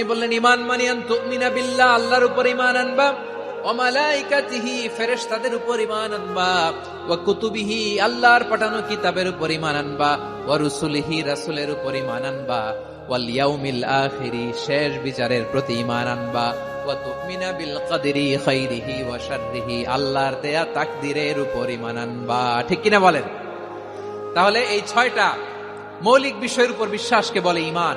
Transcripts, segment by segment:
নবী বললেন ইমান মানিয়ান তুমিনা বিল্লাহ, আল্লাহর উপর ইমান আনবা ফেরেশতাদের উপর ইমান আনবা, ওয়া কুতুবিহি, আল্লাহর পাঠানো কিতাবের উপর ইমান আনবা, ওয়া রাসূলের উপর ইমান আনবা, ওয়াল ইয়াউমিল আখিরি, শেষ বিচারের প্রতি ইমান আনবা তাহলে এই ছয়টা মৌলিক বিষয়ের উপর বিশ্বাসকে বলে ইমান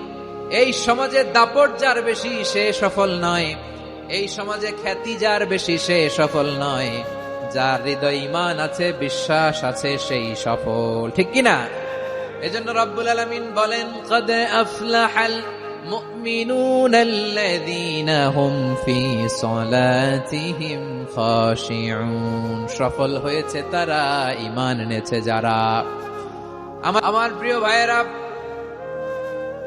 এই সমাজে দাপট যার বেশি সে সফল নয়। এই সমাজে খ্যাতি যার বেশি সে সফল নয়। যার হৃদয় ইমান আছে, বিশ্বাস আছে, সেই সফল। ঠিক কিনা এজন্য রব্বুল আলামিন বলেন, কদ আফলাহাল সফল হয়েছে তারা, ঈমান এনেছে যারা। আমার প্রিয় ভাইয়েরা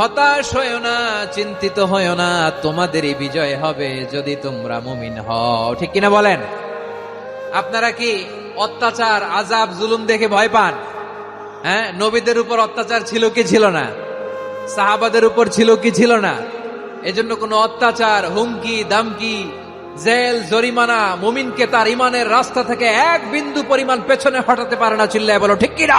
হতাশ হয় না, চিন্তিত হয় না, তোমাদেরই বিজয় হবে যদি তোমরা মুমিন হও। ঠিক কিনা বলেন? আপনারা কি অত্যাচার আজাব জুলুম দেখে ভয় পান? হ্যাঁ নবীদের উপর অত্যাচার ছিল কি ছিল না? সাহাবাদের উপর ছিল কি ছিল না? এজন্য কোনো অত্যাচার, হুমকি, দামকি, জেল, জরিমানা, মুমিনকে তার ইমানের রাস্তা থেকে এক বিন্দু পরিমাণ পেছনে হটাতে পারে না, চিল্লায় বলো, ঠিক কিনা?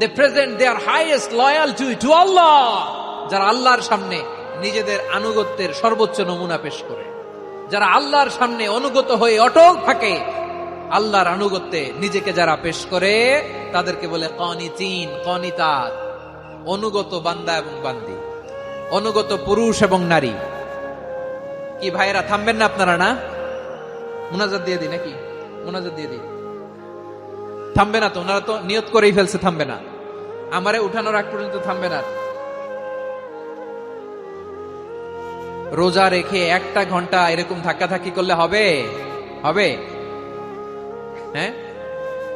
to present they present their highest loyalty to Allah, যারা আল্লাহর সামনে নিজেদের আনুগত্যের সর্বোচ্চ নমুনা পেশ করে। যারা আল্লাহর সামনে অনুগত হয়ে অটল থাকে, আল্লাহর আনুগত্যে নিজেকে যারা পেশ করে, তাদেরকে বলে কনিতিন, কনিতাত, অনুগত বান্দা এবং বান্দি, অনুগত পুরুষ এবং নারী। কি ভাইয়েরা, থামবেন না আপনারা না? মুনাজাত দিয়ে দিই নাকি? মুনাজাত দিয়ে দিই। থামবে না তো, ওনারা তো নিয়ত করেই ফেলছে, থামবে না। আমারে উঠানোর আগ পর্যন্ত থামবে না। রোজা রেখে একটা ঘণ্টা এরকম ধাক্কাধাক্কি করলে হবে? হবে? হ্যাঁ?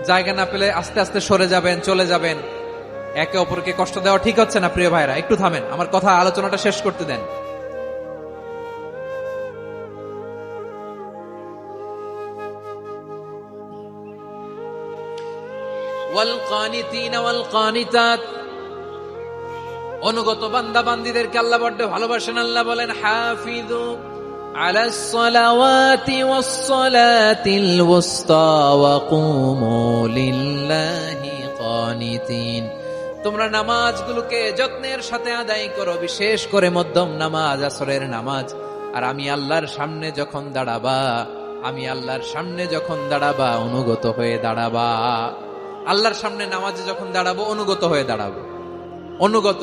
জায়গা না পেলে আস্তে আস্তে সরে যাবেন, চলে যাবেন। একে অপরকে কষ্ট দেওয়া ঠিক হচ্ছে না, প্রিয় ভাইরা। একটু থামেন, আমার কথা আলোচনাটা শেষ করতে দেন। অনুগত বান্দা বান্দিদেরকে আল্লাহ বড্ড ভালোবাসেন আল্লাহ বলেন হাফিজু على الصلوات والصلاة الوسطى وقوموا لله قانتين তোমরা নামাজগুলোকে যত্নের সাথে আদায় করো বিশেষ করে মধ্যম নামাজ আসরের নামাজ আর আমি আল্লাহর সামনে যখন দাঁড়াবা আমি আল্লাহর সামনে যখন দাঁড়াবা অনুগত হয়ে দাঁড়াবা আল্লাহর সামনে নামাজে যখন দাঁড়াবো অনুগত হয়ে দাঁড়াবো। অনুগত।